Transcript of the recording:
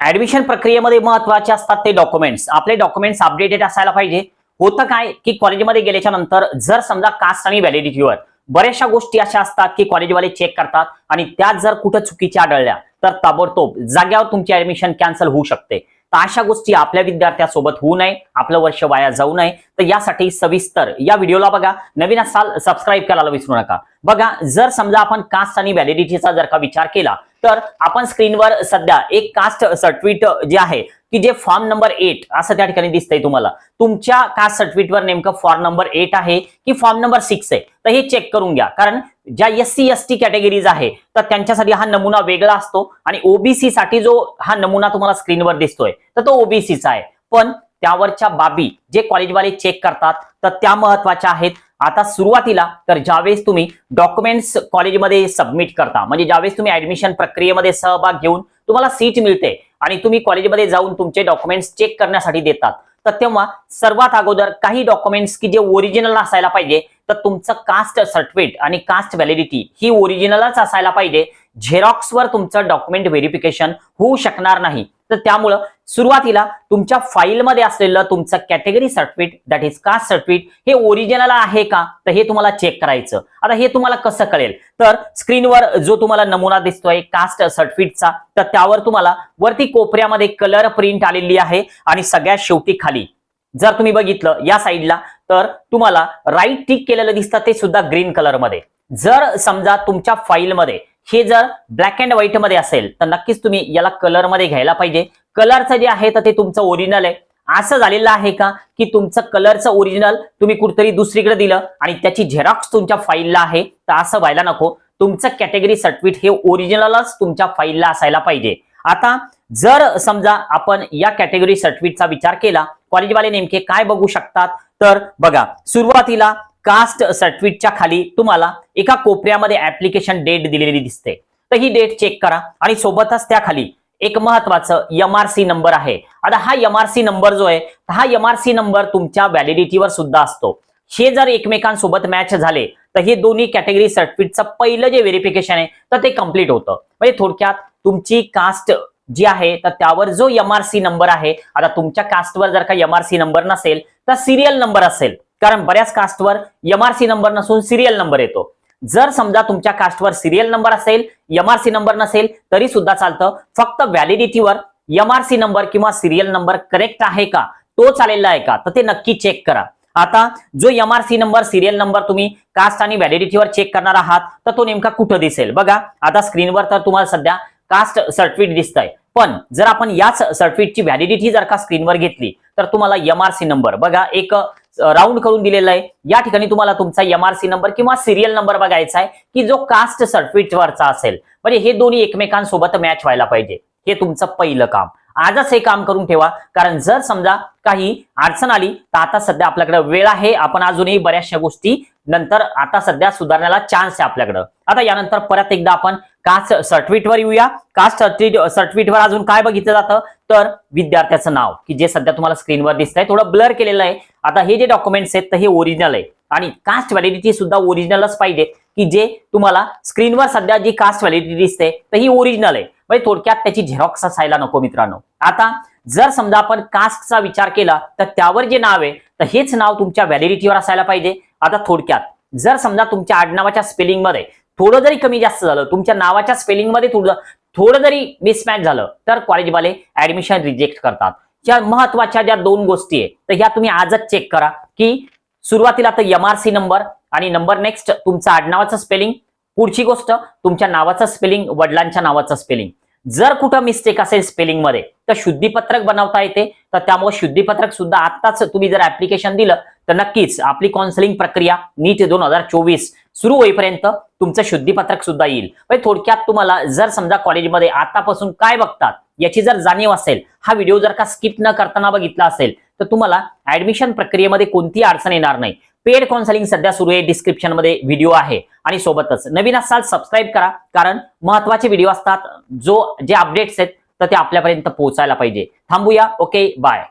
Admission प्रक्रियेमध्ये महत्त्वाचे असतात ते डॉक्युमेंट्स आपले डॉक्युमेंट्स अपडेटेड असायला पाहिजे. होतं काय की कॉलेजमध्ये गेल्याच्यानंतर जर समजा कास्ट आणि व्हॅलिडिटीवर बऱ्याचशा गोष्टी अशा असतात की कॉलेजवाले चेक करतात आणि त्यात जर कुठं चुकीच्या आढळल्या तर ताबडतोब जाग्यावर तुमची ऍडमिशन कॅन्सल होऊ शकते. तर अशा गोष्टी आपल्या विद्यार्थ्यासोबत होऊ नये आपलं वर्ष वाया जाऊ नये. तर यासाठी सविस्तर या व्हिडिओला बघा. नवीन असाल सबस्क्राईब करायला विसरू नका. बघा जर समजा आपण कास्ट आणि व्हॅलिडिटीचा जर का विचार केला तर आपण स्क्रीनवर सध्या एक कास्ट सर्टिफिकेट जे आहे की जे फॉर्म नंबर एट असं त्या ठिकाणी दिसतंय तुम्हाला. तुमच्या कास्ट सर्टिफिकेटवर नेमकं फॉर्म नंबर एट आहे की फॉर्म नंबर सिक्स आहे तर हे चेक करून घ्या. कारण ज्या S C S T categories आहे तर त्यांच्यासाठी हा नमुना वेगळा असतो आणि ओबीसी साठी जो हा नमुना तुम्हाला स्क्रीनवर दिसतोय तर तो ओबीसीचा आहे. पण त्यावरच्या बाबी जे कॉलेजवाले चेक करतात तर त्या महत्त्वाच्या आहेत. आता सुरुवातीला तर ज्यावेळेस तुम्ही डॉक्युमेंट्स कॉलेजमध्ये सबमिट करता म्हणजे ज्यावेळेस तुम्ही ऍडमिशन प्रक्रियेमध्ये सहभाग घेऊन तुम्हाला सीट मिळते आणि तुम्ही कॉलेजमध्ये जाऊन तुमचे डॉक्युमेंट्स चेक करण्यासाठी देतात. तर तेव्हा सर्वात अगोदर काही डॉक्युमेंट्स की जे ओरिजिनल असायला पाहिजे तर तुमचं कास्ट सर्टिफिकेट आणि कास्ट व्हॅलिडिटी ही ओरिजिनलच असायला पाहिजे. झेरॉक्सवर तुमचं डॉक्युमेंट व्हेरिफिकेशन होऊ शकणार नाही. तर त्यामुळं सुरुवातीला तुमच्या फाईलमध्ये असलेलं तुमचं category certificate that is caste certificate हे ओरिजिनल आहे का? तर हे तुम्हाला चेक करायचं. आता हे तुम्हाला कसं कळेल? तर स्क्रीनवर जो तुम्हाला नमुना दिसतोय कास्ट सर्टिफिकेटचा तर त्यावर तुम्हाला वरती कोपऱ्यामध्ये कलर प्रिंट आलेली आहे आणि सगळ्यात शेवटी खाली. जर तुम्ही बघितलं या साईडला तर तुम्हाला राईट टिक केलेलं दिसतं ते सुद्धा ग्रीन कलरमध्ये जर समजा तुमच्या फाईलमध्ये हे जर ब्लॅक अँड व्हाईटमध्ये असेल तर नक्कीच तुम्ही याला कलरमध्ये घ्यायला पाहिजे. कलरचं जे आहे तर ते तुमचं ओरिजिनल आहे. असं झालेलं आहे का? की तुमचं कलरचं ओरिजिनल तुम्ही कुठतरी दुसरीकडे दिलं आणि त्याची झेरॉक्स तुमच्या फाईलला आहे तर असं व्हायला नको. तुमचं कॅटेगरी सर्टिफिकेट हे ओरिजिनलच तुमच्या फाईलला असायला पाहिजे. आता जर समजा आपण या कॅटेगरी सर्टिफिकेटचा विचार केला कॉलेजवाले नेमके काय बघू शकतात? तर बघा सुरुवातीला कास्ट सर्टिफिकेटच्या खाली तुम्हाला एका कोपऱ्यामध्ये ऍप्लिकेशन डेट दिलेली दिसते. तर ही डेट चेक करा आणि सोबतच त्या खाली एक महत्वाचं एमआरसी नंबर आहे. आता हा एमआरसी नंबर जो आहे हा एमआरसी नंबर तुमच्या व्हॅलिडिटीवर सुद्धा असतो. हे जर एकमेकांसोबत मॅच झाले तर हे दोन्ही कॅटेगरी सर्टिफिकेटचं पहिलं जे व्हेरिफिकेशन आहे तर ते कंप्लीट होतं. म्हणजे थोडक्यात तुमची कास्ट जी आहे तर त्यावर जो एमआरसी नंबर आहे आता तुमच्या कास्टवर जर का एमआरसी नंबर नसेल तर सिरियल नंबर असेल. कारण बऱ्याच कास्टवर एमआरसी नंबर नसून सिरियल नंबर येतो. जर समजा तुमच्या कास्टवर सिरियल नंबर असेल एमआरसी नंबर नसेल तरी सुद्धा चालतं. फक्त व्हॅलिडिटीवर एमआरसी नंबर किंवा सिरियल नंबर करेक्ट आहे का? तो चालेला आहे का? तर ते नक्की चेक करा. आता जो एमआरसी नंबर सिरियल नंबर तुम्ही कास्ट आणि व्हॅलिडिटीवर चेक करणार आहात तर तो नेमका कुठं दिसेल? बघा आता स्क्रीनवर तर तुम्हाला सध्या कास्ट सर्टिफिकेट दिसत आहे पण जर आपण याच सर्टिफिकेटची व्हॅलिडिटी जर का स्क्रीनवर घेतली तर तुम्हाला एमआरसी नंबर बघा एक राऊंड करून दिलेला आहे. या ठिकाणी तुम्हाला तुमचा एमआरसी नंबर किंवा सिरियल नंबर बघायचा आहे की जो कास्ट सर्टिफिकेटवरचा असेल. म्हणजे हे दोन्ही एकमेकांसोबत मॅच व्हायला पाहिजे. हे तुमचं पहिलं काम. आजच हे काम करून ठेवा. कारण जर समजा काही अडचण आली तर आता सध्या आपल्याकडे वेळ आहे. आपण अजूनही बऱ्याचशा गोष्टी नंतर आता सध्या सुधारण्याला चान्स आहे आपल्याकडं. आता यानंतर परत एकदा आपण कास्ट सर्टिफिकेटवर येऊया. कास्ट सर्टिफिकेटवर अजून काय बघितलं जातं? तर विद्यार्थ्याचं नाव की जे सध्या तुम्हाला स्क्रीनवर दिसतंय थोडं ब्लर केलेलं आहे. आता हे जे डॉक्युमेंट्स आहेत तर हे ओरिजिनल आहे. आणि कास्ट व्हॅलिडिटी सुद्धा ओरिजिनलच पाहिजे की जे तुम्हाला स्क्रीनवर सध्या जी कास्ट व्हॅलिडिटी दिसते तर ही ओरिजिनल आहे. म्हणजे थोडक्यात त्याची झेरॉक्स असायला नको मित्रांनो. आता जर समजा आपण कास्टचा विचार केला तर त्यावर जे नाव आहे तर हेच नाव तुमच्या व्हॅलिडिटीवर असायला पाहिजे. आता थोडक्यात जर समजा तुमच्या आडनावाच्या स्पेलिंगमध्ये थोडं जरी कमी जास्त झालं तुमच्या नावाच्या स्पेलिंगमध्ये थोडं थोडं जरी मिसमॅच झालं तर कॉलेजवाले ऍडमिशन रिजेक्ट करतात. ज्या महत्त्वाच्या ज्या दोन गोष्टी आहे तर ह्या तुम्ही आजच चेक करा की सुरुवातीला तर सी नंबर आणि नंबर नेक्स्ट तुमचं आडनावाचं स्पेलिंग पुढची गोष्ट तुमच्या नावाचं स्पेलिंग वडिलांच्या नावाचं स्पेलिंग जर कुठं मिस्टेक असेल स्पेलिंगमध्ये तर शुद्धीपत्रक बनवता येते तर त्यामुळे शुद्धीपत्रक सुद्धा आत्ताच तुम्ही जर ऍप्लिकेशन दिलं तर नक्कीच आपली काउन्सिलिंग प्रक्रिया नीट दोन हजार चोवीस सुरू होईपर्यंत तुमचं शुद्धीपत्रक सुद्धा येईल. म्हणजे थोडक्यात तुम्हाला जर समजा कॉलेजमध्ये आतापासून काय बघतात याची जर जाणीव असेल हा व्हिडिओ जर का स्किप न करताना बघितला असेल तर तुम्हाला ऍडमिशन प्रक्रियेमध्ये कोणती अडचण येणार नाही. पेड काउन्सिलिंग सध्या सुरू आहे डिस्क्रिप्शनमध्ये व्हिडिओ आहे आणि सोबतच. नवीन असाल सबस्क्राईब करा कारण महत्त्वाचे व्हिडिओ असतात जो जे अपडेट्स आहेत तर ते आपल्यापर्यंत पोहोचायला पाहिजे. थांबूया ओके बाय.